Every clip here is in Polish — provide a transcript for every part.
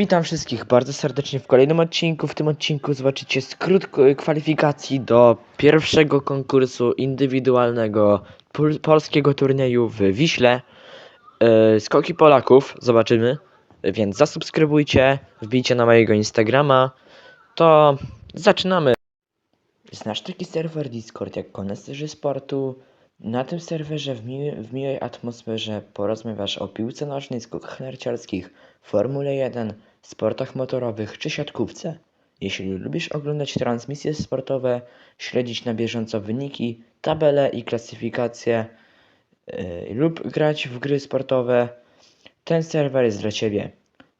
Witam wszystkich bardzo serdecznie w kolejnym odcinku. W tym odcinku zobaczycie skrót kwalifikacji do pierwszego konkursu indywidualnego pol- polskiego turnieju w Wiśle. Yy, skoki Polaków, zobaczymy. Więc zasubskrybujcie, wbijcie na mojego Instagrama. To zaczynamy. Znasz taki serwer Discord jak koneserzy sportu? Na tym serwerze w, miłej, w miłej atmosferze porozmawiasz o piłce nożnej, skokach narciarskich, Formule 1, sportach motorowych czy siatkówce. Jeśli lubisz oglądać transmisje sportowe, śledzić na bieżąco wyniki, tabele i klasyfikacje yy, lub grać w gry sportowe, ten serwer jest dla Ciebie.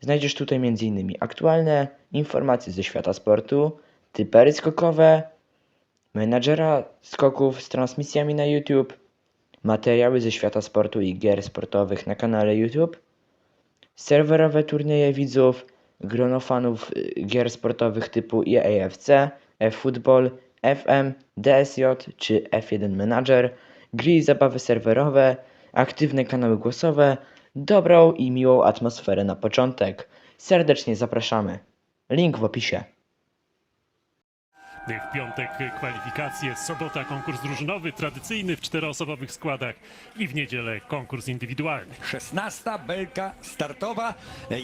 Znajdziesz tutaj m.in. aktualne informacje ze świata sportu, typery skokowe, menadżera skoków z transmisjami na YouTube, materiały ze świata sportu i gier sportowych na kanale YouTube, serwerowe turnieje widzów, grono fanów y, gier sportowych typu EAFC, eFootball, FM, DSJ czy F1 Manager, gry i zabawy serwerowe, aktywne kanały głosowe, dobrą i miłą atmosferę na początek. Serdecznie zapraszamy. Link w opisie. W piątek kwalifikacje, sobota konkurs drużynowy, tradycyjny w czteroosobowych składach i w niedzielę konkurs indywidualny. 16 belka startowa.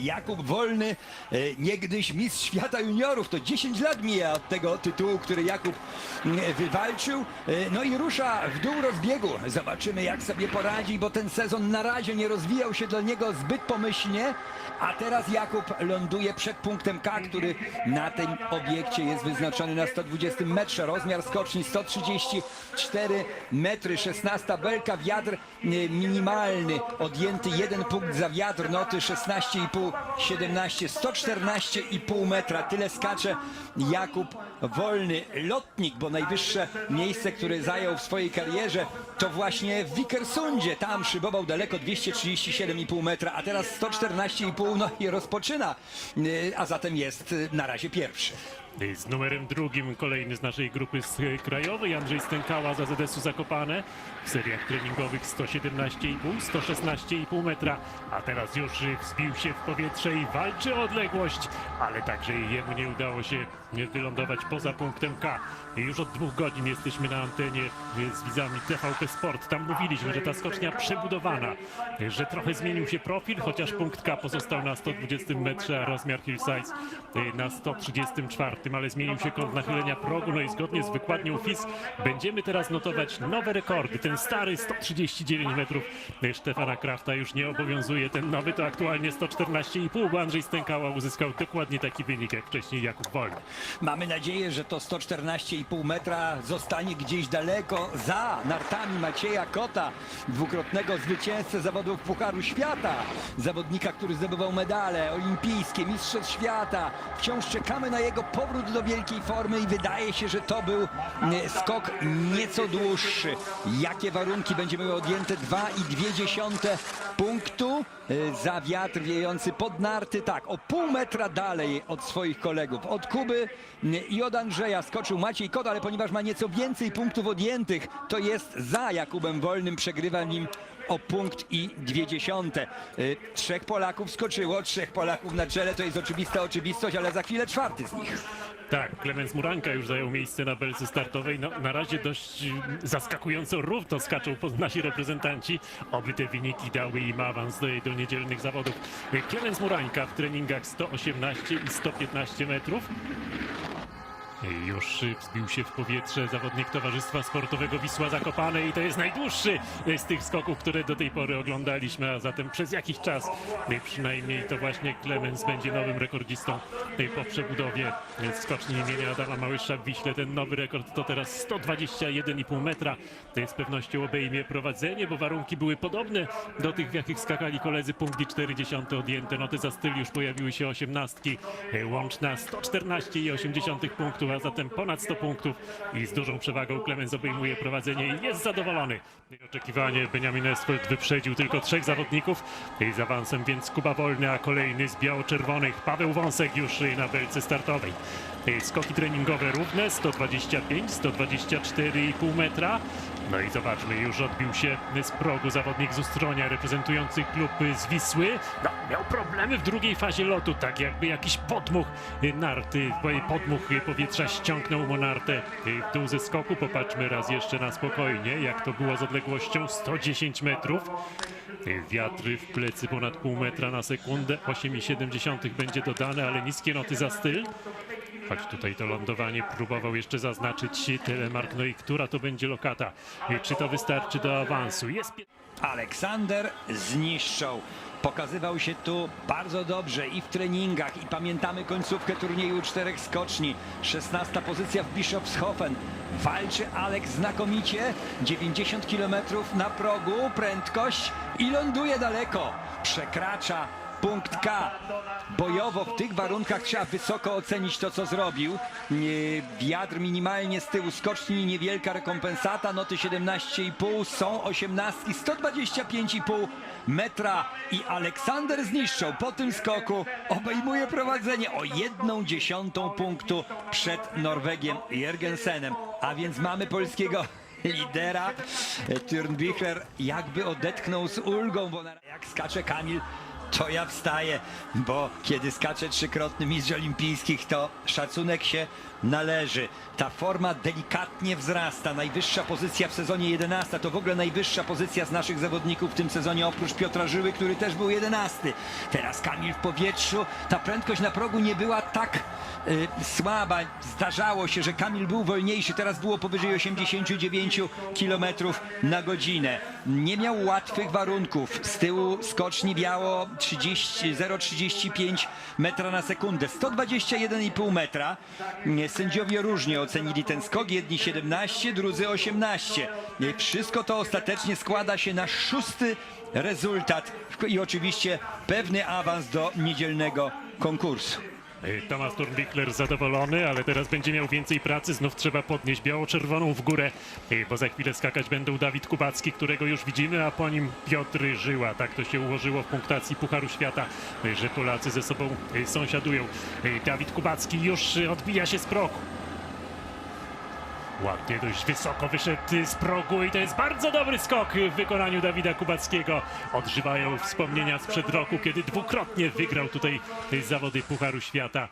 Jakub Wolny, e, niegdyś mistrz świata juniorów. To 10 lat mija od tego tytułu, który Jakub wywalczył. E, No i rusza w dół rozbiegu. Zobaczymy jak sobie poradzi, bo ten sezon na razie nie rozwijał się dla niego zbyt pomyślnie. A teraz Jakub ląduje przed punktem K, który na tym obiekcie jest wyznaczony na 120 metrze. Rozmiar skoczni 134 metry, 16 belka, wiatr e, minimalny, odjęty jeden punkt za wiatr, noty 16,5, 17, 114,5 metra. Tyle skacze Jakub Wolny. Lotnik, bo najwyższe miejsce, które zajął w swojej karierze to właśnie w Wikersundzie. Tam szybował daleko 237,5 metra, a teraz 114,5 no i rozpoczyna, y, a zatem jest y, na razie pierwszy. Z numerem drugim kolejny z naszej grupy z krajowej, Andrzej Stękała z AZS-u Zakopane. W seriach treningowych 117,5, 116,5 metra, a teraz już wzbił się w powietrze i walczy o odległość, ale także jemu nie udało się wylądować poza punktem K. Już od dwóch godzin jesteśmy na antenie z widzami TVP Sport. Tam mówiliśmy, że ta skocznia przebudowana, że trochę zmienił się profil, chociaż punkt K pozostał na 120 metrze, a rozmiar hillsize na 134, ale zmienił się kąt nachylenia progu, no i zgodnie z wykładnią FIS będziemy teraz notować nowe rekordy. Ten stary 139 metrów Stefana Krafta już nie obowiązuje, ten nowy to aktualnie 114,5, bo Andrzej Stękała uzyskał dokładnie taki wynik jak wcześniej Jakub Wolny. Mamy nadzieję, że to 114,5 metra zostanie gdzieś daleko za nartami Macieja Kota, dwukrotnego zwycięzcę zawodów Pucharu Świata, zawodnika, który zdobywał medale olimpijskie, mistrzostw świata. Wciąż czekamy na jego powrót do wielkiej formy i wydaje się, że to był skok nieco dłuższy. Jakie warunki będziemy odjęte 2,2 punktu e, za wiatr wiejący pod narty, tak, o pół metra dalej od swoich kolegów, od Kuby i od Andrzeja skoczył Maciej Kot, ale ponieważ ma nieco więcej punktów odjętych, to jest za Jakubem Wolnym, przegrywa nim o punkt i dwie dziesiąte. Y, Trzech Polaków skoczyło, trzech Polaków na czele, to jest oczywista oczywistość, ale za chwilę czwarty z nich. Tak, Klemens Muranka już zajął miejsce na belce startowej. No, na razie dość y, zaskakująco równo skaczą nasi reprezentanci. Oby te wyniki dały im awans do, do niedzielnych zawodów. Y, Klemens Muranka w treningach 118 i 115 metrów. Już wzbił się w powietrze zawodnik Towarzystwa Sportowego Wisła Zakopane i to jest najdłuższy z tych skoków, które do tej pory oglądaliśmy, a zatem przez jakiś czas przynajmniej to właśnie Klemens będzie nowym rekordzistą y, po przebudowie y, skoczni imienia Adama Małysza w Wiśle. Ten nowy rekord to teraz 121,5 metra. To z pewnością obejmie prowadzenie, bo warunki były podobne do tych, w jakich skakali koledzy. Punkt i 40 odjęte. Noty za styl już pojawiły się 18. y, Łączna 114,8 punktów, a zatem ponad 100 punktów i z dużą przewagą Klemens obejmuje prowadzenie i jest zadowolony. Oczekiwanie Benjamin Esfeld wyprzedził tylko trzech zawodników i z awansem więc Kuba Wolny, a kolejny z biało-czerwonych Paweł Wąsek już na belce startowej. Skoki treningowe równe 125, 124,5 metra. No i zobaczmy, już odbił się z progu zawodnik z Ustronia reprezentujący klub z Wisły. No, miał problemy w drugiej fazie lotu, tak jakby jakiś podmuch narty, podmuch powietrza ściągnął mu nartę w dół ze skoku. Popatrzmy raz jeszcze na spokojnie, jak to było z odległością 110 metrów. Wiatry w plecy ponad pół metra na sekundę, 8,7 będzie dodane, ale niskie noty za styl. Choć tutaj to lądowanie próbował jeszcze zaznaczyć Telemark, no i która to będzie lokata? Czy to wystarczy do awansu? Jest Aleksander zniszczał. Pokazywał się tu bardzo dobrze i w treningach i pamiętamy końcówkę turnieju czterech skoczni. 16 pozycja w Bischofshofen. Walczy Aleks znakomicie. 90 km na progu, prędkość i ląduje daleko. Przekracza punkt K. Bojowo w tych warunkach trzeba wysoko ocenić to, co zrobił. Wiatr minimalnie z tyłu skoczni, niewielka rekompensata, noty 17,5, są 18, 125,5 metra i Aleksander zniszczał po tym skoku, obejmuje prowadzenie o jedną dziesiątą punktu przed Norwegiem Jergensenem, a więc mamy polskiego lidera. Turnbichler jakby odetchnął z ulgą, bo jak skacze Kamil to ja wstaję, bo kiedy skacze trzykrotny mistrz olimpijskich, to szacunek się należy. Ta forma delikatnie wzrasta. Najwyższa pozycja w sezonie 11 to w ogóle najwyższa pozycja z naszych zawodników w tym sezonie, oprócz Piotra Żyły, który też był 11. Teraz Kamil w powietrzu. Ta prędkość na progu nie była tak y, słaba. Zdarzało się, że Kamil był wolniejszy. Teraz było powyżej 89 km na godzinę. Nie miał łatwych warunków. Z tyłu skoczni biało 30, 0,35 metra na sekundę. 121,5 metra. Sędziowie różnie ocenili ten skok. Jedni 17, drudzy 18. Wszystko to ostatecznie składa się na szósty rezultat i oczywiście pewny awans do niedzielnego konkursu. Tomasz Turnbichler zadowolony, ale teraz będzie miał więcej pracy. Znów trzeba podnieść biało-czerwoną w górę, bo za chwilę skakać będą Dawid Kubacki, którego już widzimy, a po nim Piotr Żyła. Tak to się ułożyło w punktacji Pucharu Świata, że Polacy ze sobą sąsiadują. Dawid Kubacki już odbija się z progu. Ładnie, dość wysoko wyszedł z progu i to jest bardzo dobry skok w wykonaniu Dawida Kubackiego. Odżywają wspomnienia sprzed roku, kiedy dwukrotnie wygrał tutaj zawody Pucharu Świata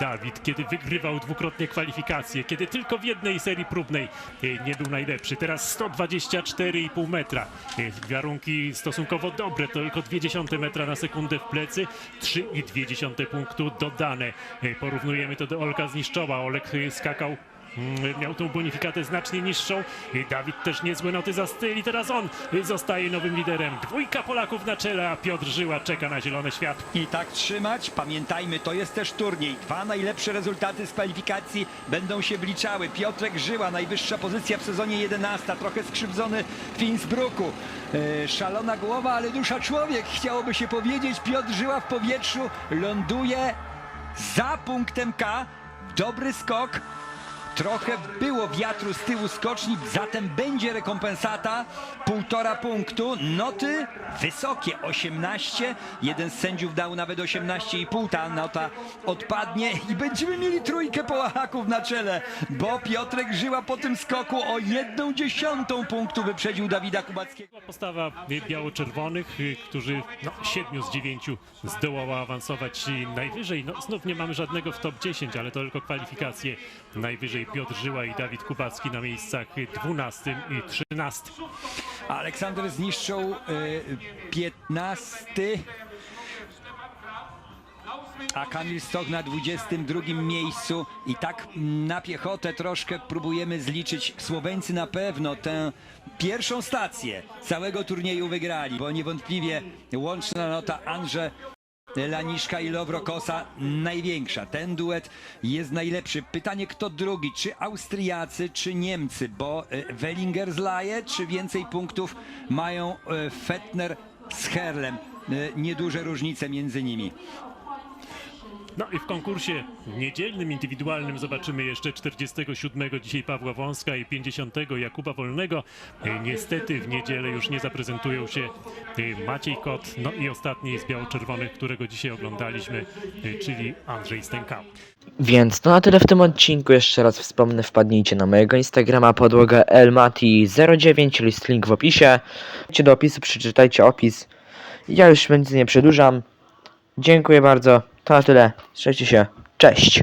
Dawid, kiedy wygrywał dwukrotnie kwalifikacje, kiedy tylko w jednej serii próbnej nie był najlepszy. Teraz 124,5 metra. Warunki stosunkowo dobre, tylko 0,2 metra na sekundę w plecy, 3,2 punktu dodane. Porównujemy to do Olka Zniszczoła. Olek skakał Miał tą bonifikatę znacznie niższą. Dawid też niezłe noty za styl i teraz on zostaje nowym liderem. Dwójka Polaków na czele, a Piotr Żyła czeka na zielone światło. I tak trzymać. Pamiętajmy, to jest też turniej. Dwa najlepsze rezultaty z kwalifikacji będą się wliczały. Piotrek Żyła, najwyższa pozycja w sezonie 11, trochę skrzywdzony w Innsbrucku. E, szalona głowa, ale dusza człowiek, chciałoby się powiedzieć. Piotr Żyła w powietrzu ląduje za punktem K. Dobry skok. Trochę było wiatru z tyłu skoczni, zatem będzie rekompensata. Półtora punktu. Noty wysokie, 18. Jeden z sędziów dał nawet 18,5. Ta nota odpadnie i będziemy mieli trójkę Polaków na czele, bo Piotrek Żyła po tym skoku o jedną dziesiątą punktu wyprzedził Dawida Kubackiego. Postawa biało-czerwonych, którzy no, siedmiu z dziewięciu zdołała awansować najwyżej. No, znów nie mamy żadnego w top 10, ale to tylko kwalifikacje. Najwyżej Piotr Żyła i Dawid Kubacki na miejscach 12 i 13. Aleksander zniszczył y, 15. A Kamil Stok na 22 miejscu i tak na piechotę troszkę próbujemy zliczyć. Słoweńcy na pewno tę pierwszą stację całego turnieju wygrali, bo niewątpliwie łączna nota Andrze Laniszka i Lowro Kosa największa. Ten duet jest najlepszy. Pytanie kto drugi, czy Austriacy, czy Niemcy, bo e, Wellinger z Laje, czy więcej punktów mają e, Fettner z Herlem. E, Nieduże różnice między nimi. No i w konkursie niedzielnym, indywidualnym zobaczymy jeszcze 47 dzisiaj Pawła Wąska i 50 Jakuba Wolnego. E, Niestety w niedzielę już nie zaprezentują się e, Maciej Kot, no i ostatni z biało-czerwonych, którego dzisiaj oglądaliśmy, e, czyli Andrzej Stękał. Więc to na tyle w tym odcinku. Jeszcze raz wspomnę, wpadnijcie na mojego Instagrama podłoga elmati09, list link w opisie. Idźcie do opisu, przeczytajcie opis. Ja już więcej nie przedłużam. Dziękuję bardzo. To na tyle. Trzymajcie się. Cześć.